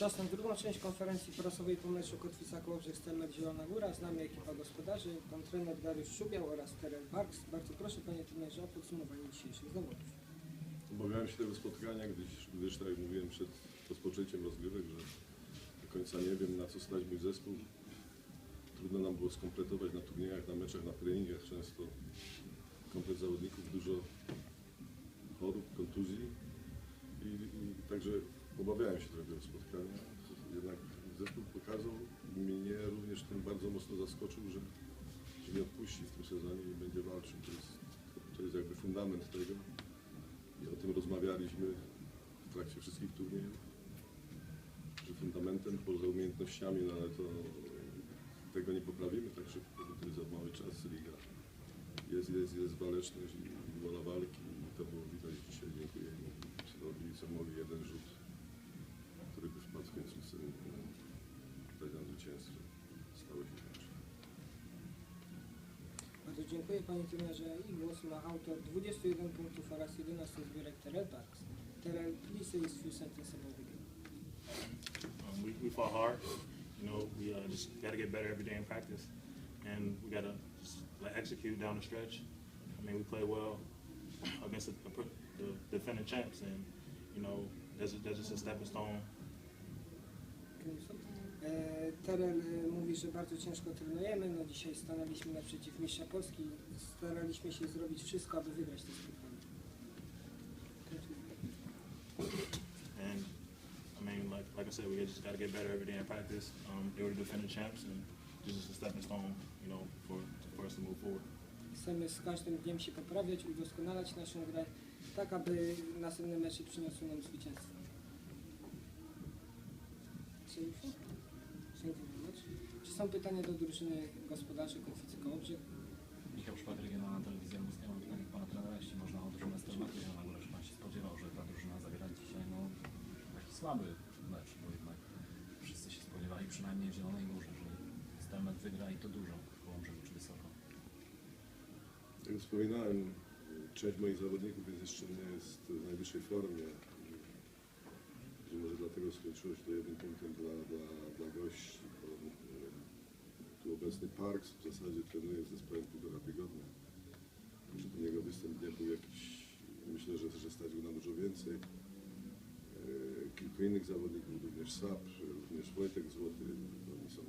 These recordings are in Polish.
Czas na drugą część konferencji prasowej po meczu Kotwica Kołobrzeg Stelmet Zielona Góra. Z nami ekipa gospodarzy, pan trener Dariusz Szubiał oraz Terel Barks. Bardzo proszę panie trenerze o podsumowanie dzisiejszych zawodów. Obawiałem się tego spotkania, gdyż, gdyż tak jak mówiłem przed rozpoczęciem rozgrywek, że do końca nie wiem na co stać mój zespół. Trudno nam było skompletować na turniejach, na meczach, na treningach często. Komplet zawodników, dużo chorób, kontuzji i, i także obawiałem się tego spotkania. Jednak zespół pokazał mnie również tym bardzo mocno zaskoczył, że, nie odpuści w tym sezonie i będzie walczył. To jest, to jest jakby fundament tego. I o tym rozmawialiśmy w trakcie wszystkich turniejów, że fundamentem poza umiejętnościami, no ale to tego nie poprawimy tak szybko, bo to jest za mały czas liga. Jest, jest, jest waleczność i wola walki i to było widać dzisiaj. Dziękuję im. Zrobili co mogli, jeden rzut, dziękuję panie trenerze i głos ma autor 21 punktów oraz 11 zbiórek Terel Barks. Terel, please say a few sentences about the game. Um, we, we fought hard. You know, we uh, just got to get better every day in practice, and we got to like, execute down the stretch. I mean, we played well against the, the defending champs, and you know, that's, that's just a stepping stone. E, Terel e, mówi, że bardzo ciężko trenujemy. No dzisiaj stanęliśmy naprzeciw mistrza Polski. Staraliśmy się zrobić wszystko, aby wygrać to spotkanie. And I mean, like like I said, we just got to get better every day in practice. Um, they were the defending champs, and this is a stepping stone, you know, for for us to move forward. Chcemy z każdym dniem się poprawiać, udoskonalać naszą grę, tak aby następne mecze przyniosły nam zwycięstwo. Czy już? Dziękuję bardzo. Czy są pytania do drużyny gospodarzy Kotwicy Kołobrzeg? Michał Szpak, Regionalna Telewizja Polska. Mam pytanie do Pana trenera, jeśli można o drużynę Góra. Czy Pan się spodziewał, że ta drużyna zagra dzisiaj no, taki słaby mecz, bo jednak wszyscy się spodziewali przynajmniej w Zielonej Górze, że Stelmet wygra i to dużo w Kołobrzegu czy wysoko. Jak wspominałem, część moich zawodników jest jeszcze nie jest w najwyższej formie. Że może dlatego skończyło się to jednym punktem dla, dla, dla gości. Obecny Parks w zasadzie trenuje z zespołem półtora tygodnia. Niego występ nie był jakiś, myślę, że, że stać go na dużo więcej. E, Kilku innych zawodników, również Sap, również Wojtek Złoty. Oni są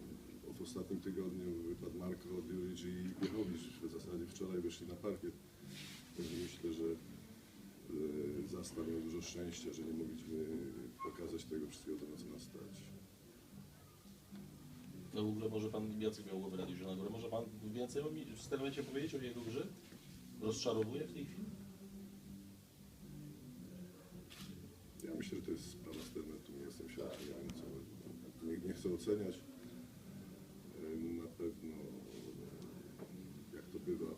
w ostatnim tygodniu wypadł Marko, Diuric i Biechowicz. W zasadzie wczoraj wyszli na parkiet. Także myślę, że e, zastał miał dużo szczęścia, że nie mogliśmy pokazać tego wszystkiego, co nas stać. No w ogóle może Pan więcej miał głowy Rady Zielona Góra. Może Pan więcej mi- w tym momencie powiedzieć o jego grze? Rozczarowuje w tej chwili? Ja myślę, że to jest sprawa sternetu, nie jestem świadkiem, nie nie, chcę oceniać. Na pewno, jak to bywa,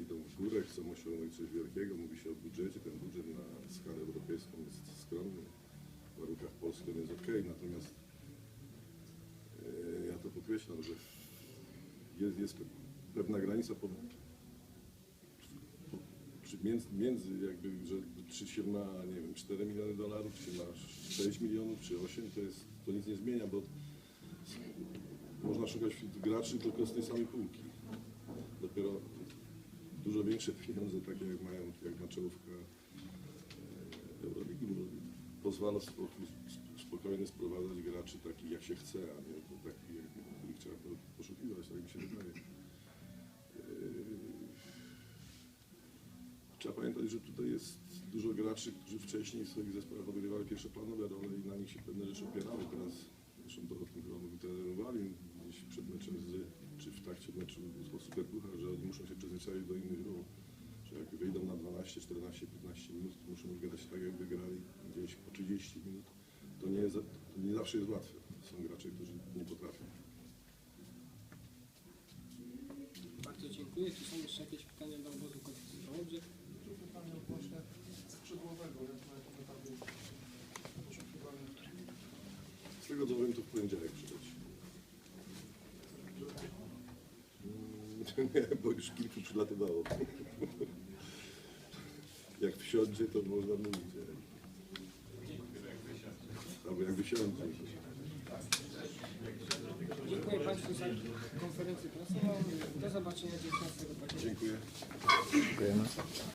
idą w górę, chcą osiągnąć coś wielkiego, mówi się o budżecie, ten budżet na skalę europejską jest skromny, w warunkach Polski on jest ok, natomiast podkreślam, że jest, jest pewna granica po, przy- między, między jakby, że czy się ma, nie wiem, 4 miliony dolarów, czy masz 6 milionów, czy 8, to jest, to nic nie zmienia, bo można szukać graczy tylko z tej samej półki. Dopiero dużo większe pieniądze, takie jak mają, jak ma czołówka e, Euroligi, pozwala spokojnie sprowadzać graczy takich się chce, a nie takich, jak, których trzeba po- poszukiwać, tak mi się wydaje. E, Trzeba pamiętać, że tutaj jest dużo graczy, którzy wcześniej w swoich zespołach odgrywali pierwszoplanowe role i na nich się pewne rzeczy opierały. Teraz, zresztą to o tym chyba mówił trenowali gdzieś przed meczem z, czy w trakcie meczu o Superpuchar, że oni muszą się przyzwyczaić do innych ról. Że jak wyjdą na 12, 14, 15 minut, to muszą grać tak, jakby grali gdzieś po 30 minut. To nie, to nie zawsze jest łatwe. Są gracze, którzy nie potrafią. Bardzo dziękuję. Czy są jeszcze jakieś pytania do obozu Kołobrzeg? pytanie odnośnie skrzydłowego, jak na jakim etapie poszukiwania. Z tego co wiem, to w poniedziałek. Mm, Nie, bo już kilku przylatywało. Jak wsiądzie, to można mówić. Albo jak wysiądzie. Konferencję prasową. Do zobaczenia 19 października. Dziękuję. Dziękujemy.